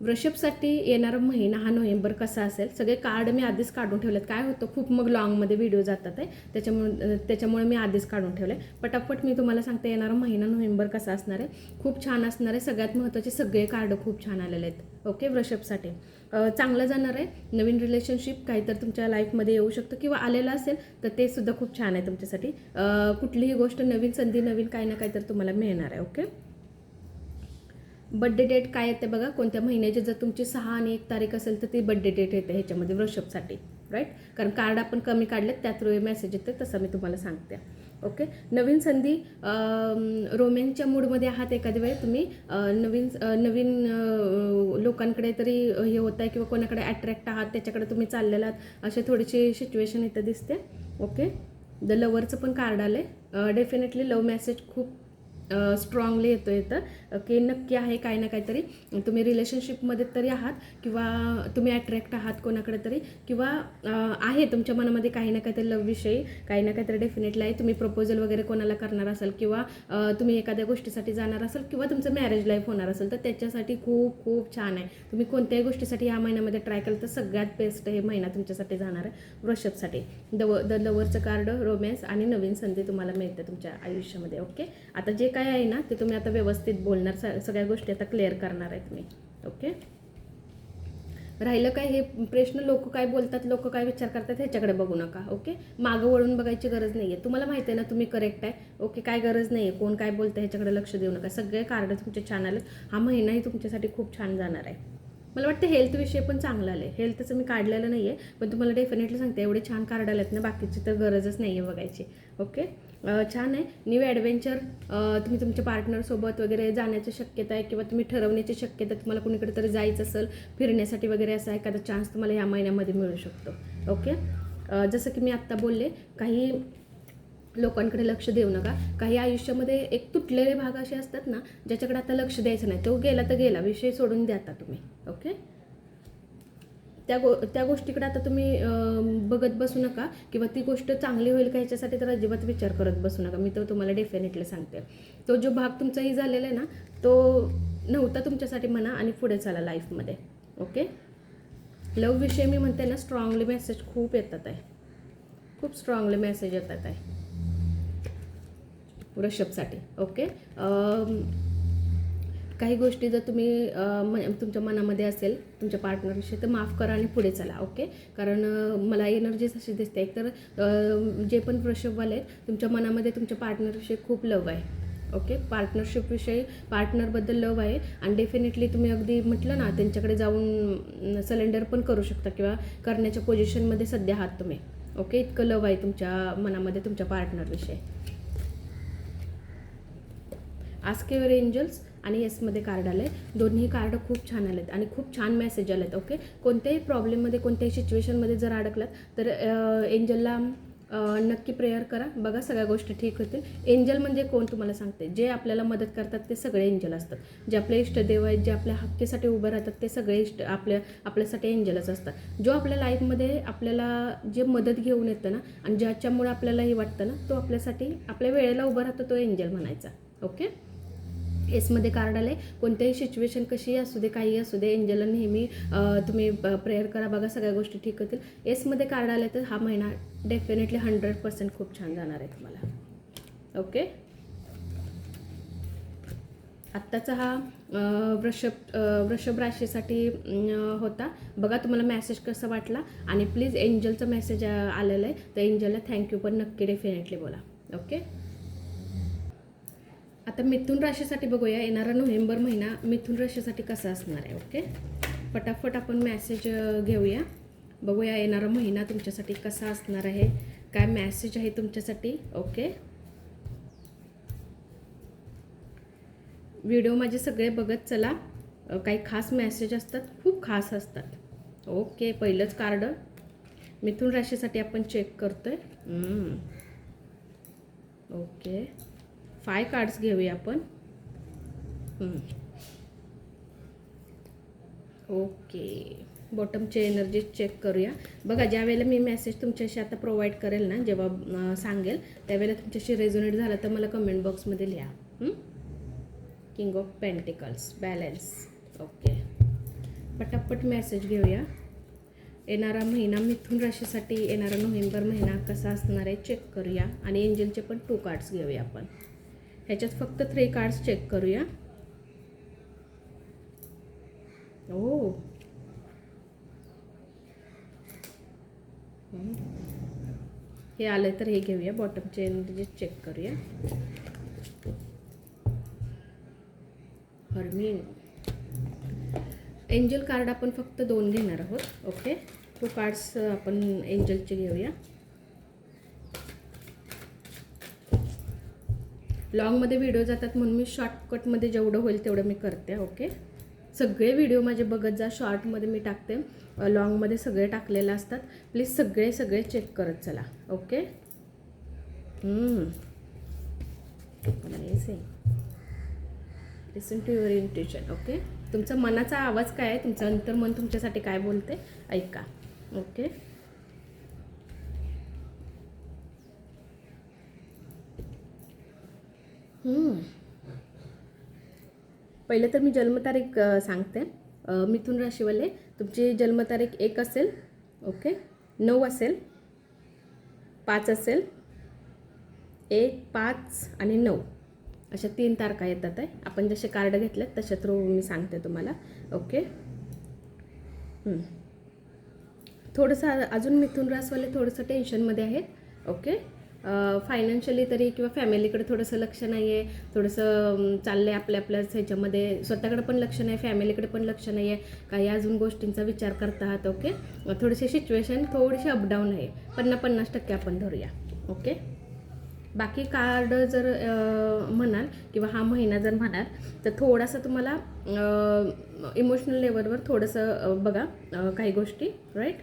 वृषभसाठी येणारा महिना हा नोव्हेंबर कसा असेल? सगळे कार्ड मी आधीच काढून ठेवलेत. काय होतं? खूप मग लॉंगमध्ये व्हिडिओ जातात आहे. त्याच्यामुळे त्याच्यामुळे मी आधीच काढून ठेवलं आहे पटापट मी तुम्हाला सांगते येणारा महिना नोव्हेंबर कसा असणार आहे? खूप छान असणार आहे. सगळ्यात महत्त्वाचे सगळे कार्ड खूप छान आलेले आहेत. ओके? वृषभसाठी. चांगलं जाणार आहे. नवीन रिलेशनशिप काहीतर तुमच्या लाईफमध्ये येऊ शकतं किंवा आलेलं असेल तर ते सुद्धा खूप छान आहे तुमच्यासाठी. कुठलीही गोष्ट नवीन संधी नवीन काही ना काहीतरी तुम्हाला मिळणार आहे. ओके? बड्डे डेट काय येते बघा? कोणत्या महिन्याची? जर तुमची सहा आणि एक तारीख असेल तर ती बड्डे डेट येते ह्याच्यामध्ये वृषभसाठी राईट कारण कार्ड आपण कमी काढलेत त्या थ्रू मेसेज येते तसं मी तुम्हाला सांगते. ओके नवीन संधी रोमॅन्सच्या मूडमध्ये आहात एखाद्या वेळी तुम्ही नवीन नवीन लोकांकडे तरी हे होत आहे किंवा कोणाकडे अट्रॅक्ट आहात त्याच्याकडे तुम्ही चाललेला आहात अशी थोडीशी सिच्युएशन इथं दिसते. ओके द लवरचं पण कार्ड आलं आहे डेफिनेटली लव मेसेज खूप स्ट्रॉंगली येतो येतं. की नक्की आहे काही ना काहीतरी. तुम्ही रिलेशनशिपमध्ये तरी आहात किंवा तुम्ही अट्रॅक्ट आहात कोणाकडे तरी किंवा आहे तुमच्या मनामध्ये काही ना काहीतरी लवविषयी काही ना काहीतरी डेफिनेटली आहे. तुम्ही प्रपोजल वगैरे कोणाला करणार असाल किंवा तुम्ही एखाद्या गोष्टीसाठी जाणार असाल किंवा तुमचं मॅरेज लाईफ होणार असेल तर त्याच्यासाठी खूप खूप छान आहे. तुम्ही कोणत्याही गोष्टीसाठी या महिन्यामध्ये ट्राय केलं तर सगळ्यात बेस्ट हे महिना तुमच्यासाठी जाणार आहे. वृषभसाठी. द द लवरचं कार्ड रोमॅन्स आणि नवीन संधी तुम्हाला मिळते तुमच्या आयुष्यामध्ये. ओके? आता जे काय आहे ना ते तुम्ही आता व्यवस्थित बोलणार स- सगळ्या गोष्टी आता क्लिअर करणार आहेत मी. ओके राहिलं काय हे प्रश्न लोक काय बोलतात लोक काय विचार करतात ह्याच्याकडे बघू नका. ओके मागं वळून बघायची गरज नाही आहे तुम्हाला माहिती आहे ना तुम्ही करेक्ट आहे. ओके काय गरज नाही आहे कोण काय बोलतं ह्याच्याकडे लक्ष देऊ नका. सगळे कार्ड तुमचे छान आले हा महिनाही तुमच्यासाठी खूप छान जाणार आहे. मला वाटतं हेल्थविषयी पण चांगलं आलं आहे हेल्थचं मी काढलेलं नाही आहे पण तुम्हाला डेफिनेटली सांगते एवढे छान कार्ड आलेत ना बाकीची तर गरजच नाही आहे बघायची ओके छान आहे. न्यू ॲडव्हेंचर तुम्ही तुमच्या पार्टनरसोबत वगैरे जाण्याची शक्यता आहे किंवा तुम्ही ठरवण्याची शक्यता तुम्हाला कुणीकडे तरी जायचं असेल फिरण्यासाठी वगैरे असा एखादा चान्स तुम्हाला या महिन्यामध्ये मिळू शकतो. ओके जसं की मी आत्ता बोलले काही लोकांकडे लक्ष देऊ नका. काही आयुष्यामध्ये एक तुटलेले भाग असे असतात ना ज्याच्याकडे आता लक्ष द्यायचं नाही. तो गेला तर गेला. विषय सोडून द्या आता तुम्ही. ओके त्या गो त्या गोष्टीकडे आता तुम्ही बघत बसू नका किंवा ती गोष्ट चांगली होईल का ह्याच्यासाठी तर अजिबात विचार करत बसू नका. मी तर तुम्हाला डेफिनेटली सांगते. तो जो भाग तुमचाही झालेला आहे ना तो नव्हता तुमच्यासाठी म्हणा आणि पुढे चाला लाईफमध्ये ओके लव विषय मी म्हणते ना स्ट्रॉंगली मेसेज खूप येतात आहे. खूप स्ट्रॉंगली मेसेज येतात आहे. वृषभसाठी ओके? काही गोष्टी जर तुम्ही म- तुमच्या मनामध्ये असेल तुमच्या पार्टनरविषयी तर माफ करा आणि पुढे चला ओके? कारण मला एनर्जीज अशी दिसते. एकतर जे पण वृषभवाले आहेत तुमच्या मनामध्ये तुमच्या पार्टनरविषयी खूप लव आहे ओके? पार्टनरशिपविषयी पार्टनरबद्दल लव आहे. आणि डेफिनेटली तुम्ही अगदी म्हटलं ना त्यांच्याकडे जाऊन सिलेंडर पण करू शकता किंवा करण्याच्या पोझिशनमध्ये सध्या आहात तुम्ही ओके? इतकं लव आहे तुमच्या मनामध्ये तुमच्या पार्टनरविषयी आस्केवर एंजल्स आणि येसमध्ये कार्ड आलं आहे दोन्ही कार्ड खूप छान आलेत आणि खूप छान मेसेज आलेत ओके कोणत्याही प्रॉब्लेममध्ये कोणत्याही सिच्युएशनमध्ये जर अडकलात तर एंजलला नक्की प्रेयर करा. बघा सगळ्या गोष्टी ठीक होतील. एंजल म्हणजे कोण तुम्हाला सांगते? जे आपल्याला मदत करतात ते सगळे एंजल असतात. जे आपले इष्टदेव आहेत जे आपल्या हक्कीसाठी उभं राहतात ते सगळे इष्ट आपल्या आपल्यासाठी एंजलच असतात. जो आपल्या लाईफमध्ये आपल्याला जे मदत घेऊन येतं ना आणि ज्याच्यामुळे आपल्याला हे वाटतं ना तो आपल्यासाठी आपल्या वेळेला उभा राहतो तो एंजल म्हणायचा. ओके एसमध्ये कार्ड आलं आहे कोणत्याही सिच्युएशन कशीही असू दे काही असू दे एंजलला नेहमी तुम्ही प्रेयर करा बघा सगळ्या गोष्टी ठीक होतील. एसमध्ये कार्ड आलं तर हा महिना डेफिनेटली हंड्रेड पर्सेंट खूप छान जाणार आहे तुम्हाला. ओके आत्ताचा हा वृषभ वृषभ राशीसाठी होता. बघा तुम्हाला मेसेज कसा वाटला. आणि प्लीज एंजलचा मेसेज आलेला आहे. तर एंजलला थँक्यू पण नक्की डेफिनेटली बोला. ओके आता मिथुन राशीसाठी बघूया. येणारा नोव्हेंबर महिना मिथुन राशीसाठी कसा असणार आहे ओके? पटापट आपण मॅसेज घेऊया. बघूया येणारा महिना तुमच्यासाठी कसा असणार आहे. काय मॅसेज आहे तुमच्यासाठी ओके? व्हिडिओ माझे सगळे बघत चला. काही खास मॅसेज असतात खूप खास असतात. ओके पहिलंच कार्ड मिथुन राशीसाठी आपण चेक करतो आहे ओके. फाय कार्ड्स घेऊया आपण. ओके बॉटमचे एनर्जी चेक करूया. बघा ज्या वेळेला मी मेसेज तुमच्याशी आता प्रोव्हाइड करेल ना जेव्हा सांगेल त्यावेळेला तुमच्याशी रेझोनेट झालं तर मला कमेंट बॉक्समध्ये लिहा. King of pentacles balance okay पटापट मेसेज घेऊया. येणारा महिना मिथून राशीसाठी येणारा नोव्हेंबर महिना कसा असणार आहे चेक करूया. आणि एंजलचे पण टू कार्ड्स घेऊया आपण. ह्याच्यात फक्त थ्री कार्ड्स चेक करूया. ओ. हे आलं तर हे घेऊया बॉटमचे एनर्जी चेक करूया. हर्मिन. एंजल कार्ड आपण फक्त दोन घेणार आहोत ओके टू कार्ड्स आपण एंजलचे घेऊया. लॉंगमध्ये व्हिडिओ जातात म्हणून मी शॉर्टकटमध्ये जेवढं होईल तेवढं मी करते ओके सगळे व्हिडिओ माझे बघत जा शॉर्टमध्ये मी टाकते. लॉंगमध्ये सगळे टाकलेले असतात. प्लीज सगळे सगळे चेक करत चला okay listen to your intuition okay तुमचा मनाचा आवाज काय आहे? तुमचं अंतर्मन तुमच्यासाठी काय बोलते? ऐका ओके पहिलं तर मी जन्मतारीख सांगते. मिथुन राशीवाले तुमची जन्मतारीख एक असेल ओके? नऊ असेल पाच असेल एक पाच आणि नऊ. अशा तीन तारखा येतात आहे. आपण जसे कार्ड घेतलेत तशा थ्रू मी सांगते तुम्हाला ओके? थोडंसं अजून मिथुन रासवाले थोडंसं टेन्शनमध्ये आहेत ओके? फायनान्शियली तरी किंवा फॅमिलीकडे थोडंसं लक्ष नाही आहे थोडंसं चाललं आहे आपल्या आपल्याच ह्याच्यामध्ये. स्वतःकडे पण लक्ष नाही फॅमिलीकडे पण लक्ष नाही आहे काही अजून गोष्टींचा विचार करतात ओके थोडीशी सिच्युएशन थोडीशी अपडाऊन आहे. पन्नास पन्नास टक्के आपण धरूया ओके बाकी कार्ड जर म्हणाल किंवा हा महिना जर म्हणाल तर थोडासा तुम्हाला इमोशनल लेवलवर थोडंसं बघा काही गोष्टी राईट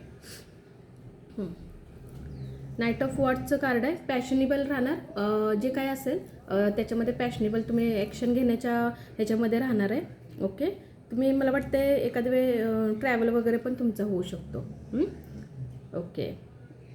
नाईट ऑफ वॉटचं कार्ड आहे. पॅशनेबल राहणार. जे काय असेल त्याच्यामध्ये पॅशनेबल तुम्ही ॲक्शन घेण्याच्या ह्याच्यामध्ये राहणार आहे. ओके तुम्ही मला वाटतं एखाद्या वेळ ट्रॅव्हल वगैरे पण तुमचा होऊ शकतो. ओके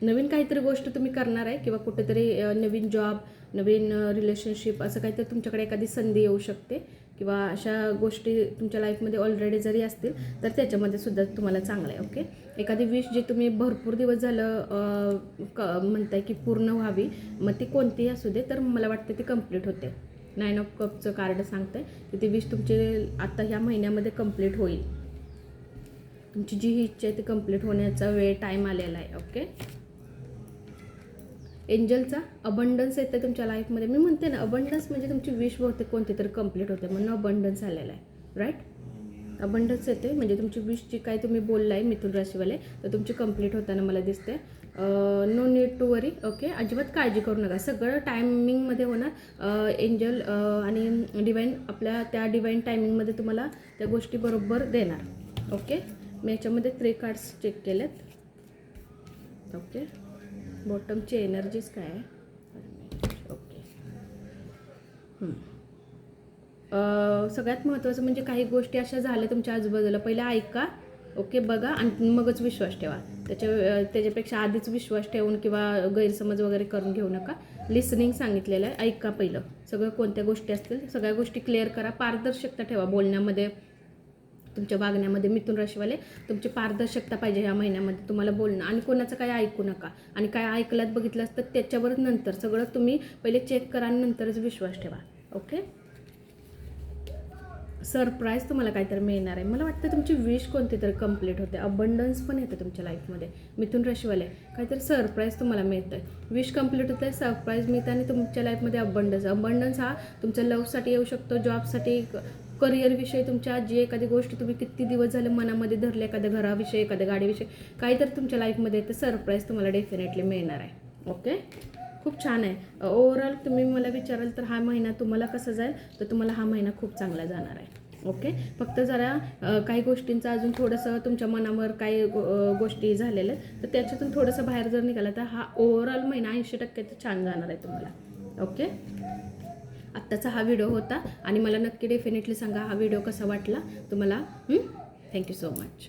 नवीन काहीतरी गोष्ट तुम्ही करणार आहे किंवा कुठेतरी नवीन जॉब नवीन रिलेशनशिप असं काहीतरी तुमच्याकडे एखादी संधी येऊ शकते. किंवा अशा गोष्टी तुमच्या लाईफमध्ये ऑलरेडी जरी असतील तर त्याच्यामध्ये सुद्धा तुम्हाला चांगलं आहे ओके एखादी विश जी तुम्ही भरपूर दिवस झालं क म्हणताय की पूर्ण व्हावी मग ती कोणतीही असू दे तर मला वाटतं ती कंप्लीट होते. नाईन ऑफ कपचं कार्ड सांगतंय की ती विश तुमची आता ह्या महिन्यामध्ये कंप्लीट होईल. तुमची जी ही इच्छा आहे ती कंप्लीट होण्याचा वेळ टाईम आलेला आहे ओके एंजलचा अबंडन्स येतं तुमच्या लाईफमध्ये मी म्हणते ना अबंडन्स म्हणजे तुमची विश बहुतेक कोणती तरी कंप्लीट होते. म्हणून अबंडन्स आलेला आहे. राईट अबंडन्स येते म्हणजे तुमची विश जी काय तुम्ही बोलला आहे मिथुन राशीवाले तर तुमची कंप्लीट होताना मला दिसते. No need to worry okay अजिबात काळजी करू नका. सगळं टायमिंगमध्ये होणार. एंजल आणि डिवाईन आपल्या त्या डिवाईन टायमिंगमध्ये तुम्हाला त्या गोष्टी बरोबर देणार. ओके मी याच्यामध्ये थ्री कार्ड्स चेक केलेत. ओके बॉटमची एनर्जीज काय आहे? ओके. सगळ्यात महत्त्वाचं म्हणजे काही गोष्टी अशा झाल्या तुमच्या आजूबाजूला. पहिले ऐका ओके बघा आणि मगच विश्वास ठेवा. त्याच्या त्याच्यापेक्षा आधीच विश्वास ठेवून किंवा गैरसमज वगैरे करून घेऊ नका. लिसनिंग सांगितलेलं आहे. ऐका पहिलं. सगळं कोणत्या गोष्टी असतील सगळ्या गोष्टी क्लिअर करा. पारदर्शकता ठेवा बोलण्यामध्ये. तुमच्या वागण्यामध्ये मिथुन राशीवाले तुमची पारदर्शकता पाहिजे ह्या महिन्यामध्ये तुम्हाला बोलणं. आणि कोणाचं काय ऐकू नका. आणि काय ऐकलात बघितलं तर त्याच्यावर नंतर सगळं तुम्ही पहिले चेक करा आणि नंतरच विश्वास ठेवा. ओके सरप्राईज तुम्हाला काहीतरी मिळणार आहे. मला वाटतं तुमची विश कोणती तरी कंप्लीट होते. अबंडन्स पण येतं तुमच्या लाईफमध्ये मिथुन राशीवाले काहीतरी सरप्राईज तुम्हाला मिळतं आहे विश कंप्लीट होतं आहे सरप्राईज मिळतं आणि तुमच्या लाईफमध्ये अबंडन्स अबंडन्स हा तुमच्या लवसाठी येऊ शकतो जॉबसाठी करिअरविषयी तुमच्या जी एखादी गोष्ट तुम्ही किती दिवस झाले मनामध्ये धरले एखाद्या घराविषयी एखाद्या गाडीविषयी? काहीतरी तुमच्या लाईफमध्ये ते सरप्राईज तुम्हाला डेफिनेटली मिळणार आहे. ओके खूप छान आहे. ओव्हरऑल तुम्ही मला विचाराल तर हा महिना तुम्हाला कसा जाईल? तर तुम्हाला हा महिना खूप चांगला जाणार आहे. ओके फक्त जरा काही गोष्टींचं अजून थोडंसं तुमच्या मनावर काही गो- गोष्टी झालेल्या आहेत तर त्याच्यातून थोडंसं बाहेर जर निघाला तर हा ओव्हरऑल महिना ऐंशी टक्के तर छान जाणार आहे तुम्हाला. ओके आत्ताचा हा व्हिडिओ होता. आणि मला नक्की डेफिनेटली सांगा हा व्हिडिओ कसा वाटला. तुम्हाला थँक्यू सो मच